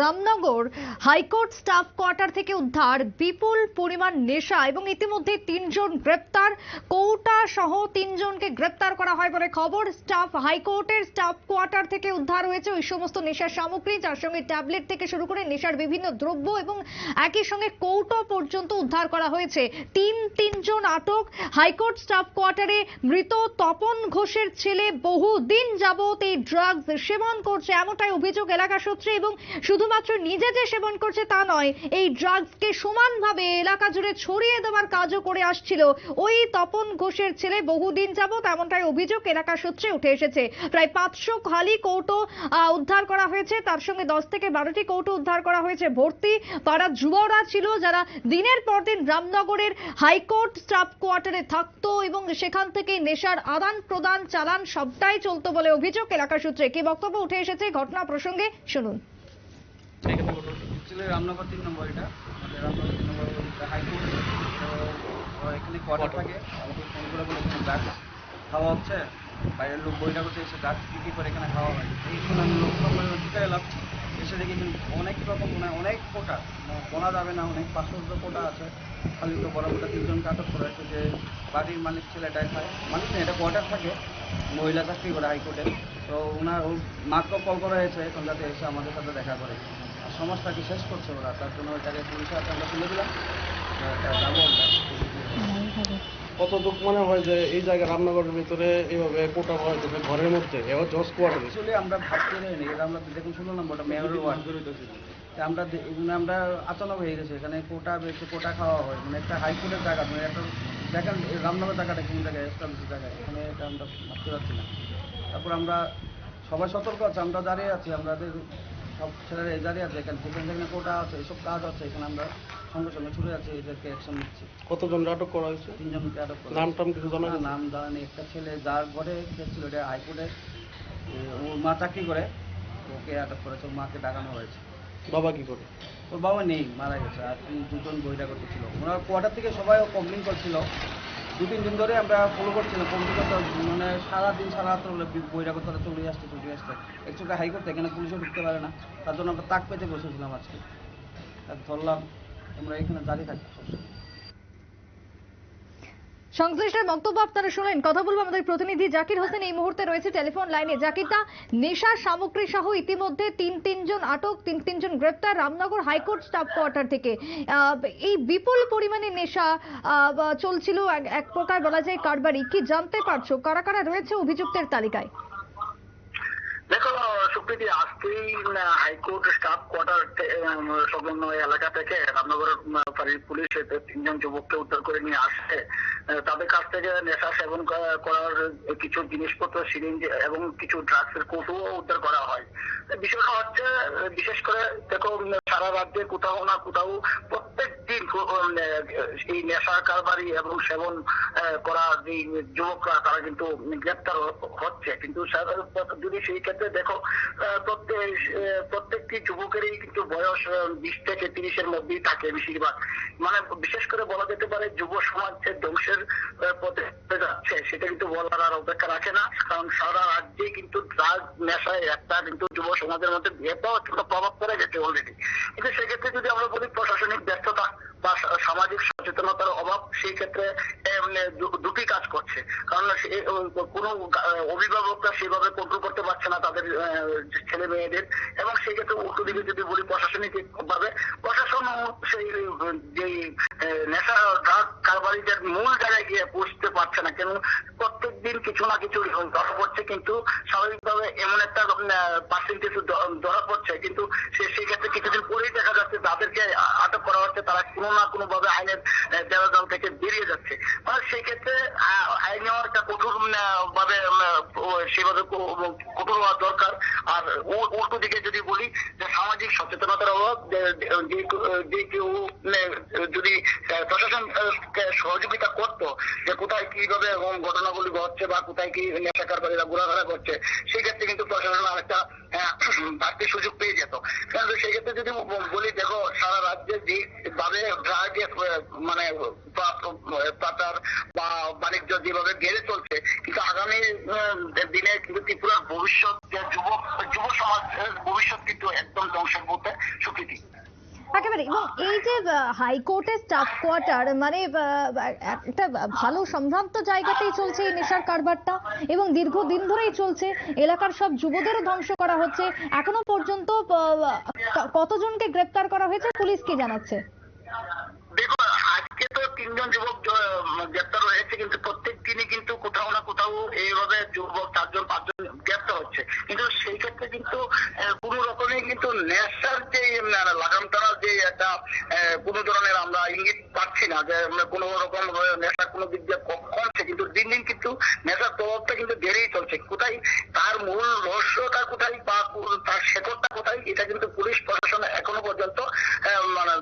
Ramnagar high court staff quarter থেকে উদ্ধার বিপুল পরিমাণ নেশা এবং ইতিমধ্যে তিনজন গ্রেপ্তার। কৌটা সহ তিনজনকে গ্রেপ্তার করা হয় বলে খবর। স্টাফ, হাইকোর্টের স্টাফ কোয়ার্টার থেকে উদ্ধার হয়েছে ওই সমস্ত নেশার সামগ্রী, যার সঙ্গে ট্যাবলেট থেকে শুরু করে নেশার বিভিন্ন দ্রব্য এবং একই সঙ্গে কৌটো পর্যন্ত উদ্ধার করা হয়েছে। তিন, তিনজন আটক। হাইকোর্ট স্টাফ কোয়ার্টারে মৃত তপন ঘোষের ছেলে বহুদিন যাবত এই ড্রাগস সেবন করছে, এমনটাই অভিযোগ এলাকা সূত্রে এবং শুধুমাত্র নিজে যে সেবন করছে তা নয়, এই ড্রাগসকে সমানভাবে এলাকা জুড়ে ছড়িয়ে দেওয়ার কাজও করে আসছিল। ওই তপন ঘোষের ছেলে বহুদিন যাবত এমনটাই অভিযোগ এলাকা সূত্রে উঠে এসেছে। প্রায় পাঁচশো খালি কৌটো উদ্ধার করা হয়েছে। তার সঙ্গে দশ থেকে বারোটি কৌটো উদ্ধার করা হয়েছে। ভর্তি পাড়ার যুবকরা ছিল যারা দিনের পর দিন রামনগরের হাইকোর্ট স্টাফ কোয়ার্টারে থাকতো এবং সেখান থেকে নেশার আদান প্রদান চালান সবটাই চলতো বলে অভিযোগ এলাকা সূত্রে। কি বক্তব্য উঠে এসেছে ঘটনা প্রসঙ্গে শুনুন। অ্যাকচুয়ালি রামনগর তিন নম্বর এটা। আমাদের রামনগর তিন নম্বর হাইকোর্ট তো এখানে কোয়ার্টার থাকে। আমাকে ফোন করে বলে এখানে ড্রাগস খাওয়া হচ্ছে। বাইরের লোক বইটা করতে এসে ড্রাগস বিক্রি করে এখানে খাওয়া হয়। এই শুনে আমি লোক সম্মেলন ঢুকে এলাম। এসে দেখি অনেক রকম মানে অনেক কোটা। বলা যাবে না অনেক পাঁচশো কোটা আছে। খালি তো বড় মোটা তিনজনকে আটক করা হয়েছে যে বাড়ির মালিক ছেলেটাই খায়। মালিক না এটা কোয়ার্টার থাকে। মহিলা চাকরি করে হাইকোর্টে তো ওনার ও মাত্র কল করা হয়েছে। এখন যাতে এসে আমাদের সাথে দেখা করে। সমাজটাকে শেষ করছে ওরা? তার জন্য ওইটাকে পুলিশের হাতে আমরা তুলে দিলাম। যাব কতটুক মনে হয় যে এই জায়গা রামনগরের ভিতরে এইভাবে কোটা হয় যে ঘরের মধ্যে এবার জজ কোয়ার্টারে অ্যাকচুয়ালি আমরা ভাবতে পারিনি এটা আমরা দেখুন ষোলো নম্বরটা মেয়রের ওয়ার্ড? তা আমরা মানে আমরা আচানক হয়ে গেছে এখানে কোটা বেশি কোটা খাওয়া হয়। মানে একটা হাইকোর্টের জায়গা মানে একটা দেখেন রামনগর জায়গাটা কোন জায়গায়? এস্টাবলিশ জায়গায়। এখানে এটা আমরা ভাবতে পারছি না। তারপর আমরা সবাই সতর্ক আছে আমরা দাঁড়িয়ে আছি আমাদের সব ছেলেরা দাঁড়িয়ে আছে এখানে যেখানে যেখানে কোটা আছে এইসব কাজ আছে এখানে আমরা সঙ্গে সঙ্গে ছুটে আছি এদেরকে অ্যাকশন নিচ্ছি। কতজন আটক করা হয়েছে? তিনজনকে আটক করা নাম টাম কিছু জানা? নাম জানি একটা ছেলে যার ঘরে ছিল এটা হাইকোর্টে ওর মা চাকরি করে ওকে আটক করেছে ওর মাকে ডাকানো হয়েছে। বাবা কি করে? ওর বাবা নেই মারা গেছে আর দুজন বইটা করতেছিল ওনার কোয়ার্টার থেকে সবাই কমপ্লেন করছিল। দু তিন দিন ধরে আমরা ফলো করছিলাম কম্পিউটার মানে সারাদিন সারা রাত করতে চলে আসছে চলে আসছে। হাই করতে, এখানে পুলিশও ঢুকতে পারে না। তার জন্য আমরা তাক পেতে বসেছিলাম আজকে। ধরলাম, আমরা এখানে দাঁড়িয়ে থাকি সংশ্লিষ্টের বক্তব্য আপনারা শুনলেন। কথা বলব আমাদের প্রতিনিধি জাকির হোসেন। এই মুহূর্তে রয়েছে টেলিফোন লাইনে। জাকিরদা নেশার সামগ্রী সহ ইতিমধ্যে তিন তিনজন আটক, তিন তিনজন গ্রেপ্তার রামনগর হাইকোর্ট স্টাফ কোয়ার্টার থেকে। এই বিপুল পরিমাণে নেশা চলছিল এক- প্রকার বলা যায় কারবারি। কি জানতে পারছ? কারা কারা রয়েছে অভিযুক্তের তালিকায়? দেখো, সুপ্রীতি, আজকেই হাইকোর্ট স্টাফ কোয়ার্টার সংলগ্ন এলাকা থেকে রামনগর পুলিশ তিনজন যুবককে উদ্ধার করে নিয়ে আসছে। তাদের কাছ থেকে নেশা সেবন করার কিছু জিনিসপত্র, সিরিঞ্জ এবং কিছু ড্রাগসের কৌটুও উদ্ধার করা হয়। বিষয়টা হচ্ছে, বিশেষ করে দেখো সারা রাজ্যে কোথাও না কোথাও প্রত্যেক এই নেশা কারবারি এবং সেবন করা যে যুবকরা, তারা কিন্তু গ্রেপ্তার হচ্ছে। কিন্তু যদি সেই ক্ষেত্রে দেখো প্রত্যেক প্রত্যেকটি যুবকেরই কিন্তু বয়স বিশ থেকে তিরিশের মধ্যেই থাকে বেশিরভাগ। মানে বিশেষ করে বলা যেতে পারে যুব সমাজ যে ধ্বংসের পথে যাচ্ছে, সেটা কিন্তু বলার আর অপেক্ষা রাখে না। কারণ সারা রাজ্যে কিন্তু ড্রাগ নেশায় একটা কিন্তু যুব সমাজের মধ্যে প্রভাব পড়ে গেছে অলরেডি কিন্তু সেক্ষেত্রে যদি আমরা বলি প্রশাসনিক ব্যস্ততা বা সা- সামাজিক সচেতনতার অভাব সেই ক্ষেত্রে দু- দুটি কাজ করছে। কারণ কোনো অভিভাবকরা সেভাবে কন্ট্রোল করতে পারছে না তাদের ছেলে মেয়েদের। এবং সেই ক্ষেত্রে দিকে যদি বলি, প্রশাসনিক ভাবে প্রশাসন সেই যে নেশা ড্রাগ কারবারিদের মূল জায়গায় গিয়ে পৌঁছতে পারছে না। কেন? প্রত্যেক দিন কিছু না কিছু ধরা পড়ছে, কিন্তু স্বাভাবিকভাবে এমন একটা পার্সেন্টেজ ধরা পড়ছে। কিন্তু সে, সেই ক্ষেত্রে কিছুদিন পরেই দেখা যাচ্ছে তাদেরকে আ- আটক করা হচ্ছে তারা কোনো না কোনো ভাবে আইনের দেওয়াল থেকে বেরিয়ে যাচ্ছে। মানে সেই ক্ষেত্রে একটা কঠোর ভাবে সেভাবে কঠোর হওয়া দরকার। আর উল্টো দিকে যদি বলি, যে সামাজিক সচেতনতার অভাব, যে- কেউ যদি প্রশাসন সহযোগিতা করতো, যে কোথায় কীভাবে ঘটনাগুলি ঘটছে বা কোথায় কি নেশা কারবারীরা ঘোরাফেরা করছে, সেই ক্ষেত্রে কিন্তু প্রশাসন আরেকটা আহ, বাড়তি সুযোগ পেয়ে যেত কিন্তু সেক্ষেত্রে যদি ব- বলি দেখো সারা রাজ্যে যেভাবে ড্রাগ মানে পা- পাচার বা বাণিজ্য যেভাবে বেড়ে চলছে, কিন্তু আগামী দিনে কিন্তু ত্রিপুরার ভবিষ্যৎ যুব যুব সমাজের ভবিষ্যৎ কিন্তু একদম ধ্বংসের মধ্যে স্বীকৃতি একেবারে এবং এই যে হাইকোর্টের স্টাফ কোয়ার্টার মানে একটা ভালো সম্ভ্রান্ত জায়গাতেই চলছে এই নেশার কারবারটা, এবং দীর্ঘদিন ধরেই চলছে, এলাকার সব যুবদেরও ধ্বংস করা হচ্ছে। এখনও পর্যন্ত কতজনকে গ্রেপ্তার করা হয়েছে, পুলিশ কি জানাচ্ছে? তিনজন যুবক গ্রেপ্তার হয়েছে কিন্তু প্রত্যেক দিনই কিন্তু কোথাও না কোথাও এইভাবে যুবক চারজন, পাঁচজন গ্রেপ্তার হচ্ছে। কিন্তু সেই ক্ষেত্রে কিন্তু কোনো রকমের কিন্তু নেশার যে লাগাম টানার যে একটা কোনো ধরনের আমরা ইঙ্গিত পাচ্ছি না যে কোনো রকম নেশার কোনো দিক দিয়ে কমছে, কিন্তু দিন দিন কিন্তু নেশার প্রভাবটা কিন্তু বেড়েই চলছে। কোথায় তার মূল রহস্যটা কোথায় বা তার শেকড়টা কোথায়, এটা কিন্তু পুলিশ প্রশাসন এখনও পর্যন্ত মানে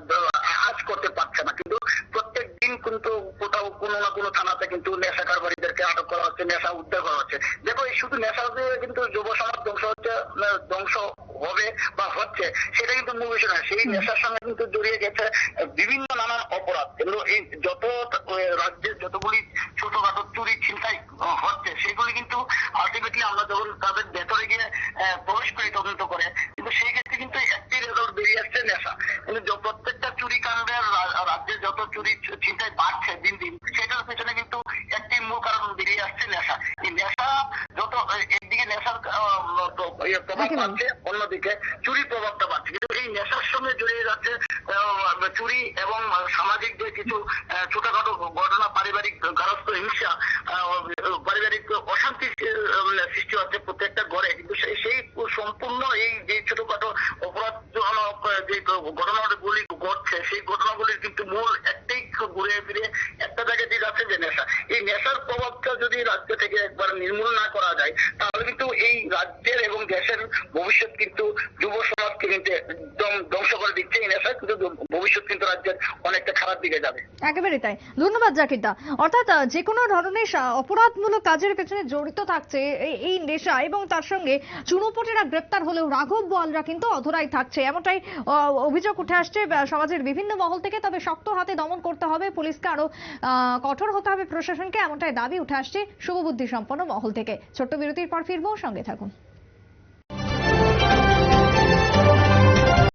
কোনো থানাতে কিন্তু নেশা কারবারিদেরকে আটক করা হচ্ছে নেশা উদ্ধার করা হচ্ছে। দেখো এই শুধু নেশা দিয়ে কিন্তু যুব সমাজ ধ্বংস হচ্ছে ধ্বংস হবে বা হচ্ছে সেটা কিন্তু মূল বিষয় না সেই নেশার সঙ্গে কিন্তু জড়িয়ে গেছে বিভিন্ন নানান অপরাধ। কিন্তু এই যত রাজ্যের যতগুলি ছোটখাটো চুরি ছিনতাই হচ্ছে সেগুলি কিন্তু আলটিমেটলি আমরা যখন তাদের ভেতরে গিয়ে প্রবেশ করি তদন্ত করে কিন্তু সেই ক্ষেত্রে কিন্তু একটি রেজাল্ট বেরিয়ে আসছে নেশা কিন্তু য- প্রত্যেকটা চুরি কাণ্ডের রা- রাজ্যে যত চুরি ছ- ছিনতাই বাড়ছে দিন দিন সেটার পেছনে কিন্তু একটি মূল কারণ বেরিয়ে আসছে নেশা এই নেশা যত এ- একদিকে নেশার আহ, তো ইয়ে প্রভাব। বাড়ছে অন্যদিকে চুরির প্রভাবটা বাড়ছে। কিন্তু এই নেশার সঙ্গে জড়িয়ে যাচ্ছে চুরি এবং সামাজিক যে কিছু ছোটখাটো ঘটনা পারিবারিক গারস্থ হিংসা পারিবারিক অশান্তি সৃষ্টি হচ্ছে প্রত্যেকটা ঘরে। কিন্তু সেই সম্পূর্ণ এই যে ছোটখাটো অপরাধজনক যে ঘটনাগুলি ঘটছে সেই ঘটনাগুলির কিন্তু মূল একটাই ঘুরে ফিরে একটা জায়গায় দিয়ে যাচ্ছে যে নেশা। এই নেশার প্রভাবটা যদি রাজ্য থেকে একবার নির্মূল না করা যায় কিন্তু এই রাজ্যের এবং দেশের ভবিষ্যৎ কিন্তু যুব সমাজকে কিন্তু একদম ধ্বংস করে দিচ্ছে নেশা কিন্তু ভবিষ্যৎ কিন্তু রাজ্যের অনেকটা খারাপ দিকে যাবে। একেবারে তাই। ধন্যবাদ, জাকিরদা। অর্থাৎ যে কোনো ধরনের অপরাধমূলক কাজের পেছনে জড়িত থাকছে এই- নেশা এবং তার সঙ্গে চুনোপটেরা গ্রেপ্তার হলেও রাঘব বোয়ালরা কিন্তু অধরাই থাকছে। এমনটাই অভিযোগ উঠে আসছে সমাজের বিভিন্ন মহল থেকে। তবে শক্ত হাতে দমন করতে হবে, পুলিশকে আরও কঠোর হতে হবে প্রশাসনকে। এমনটাই দাবি উঠে আসছে শুভবুদ্ধি সম্পন্ন মহল থেকে। ছোট্ট বিরতির পর ফিরবো, সঙ্গে থাকুন।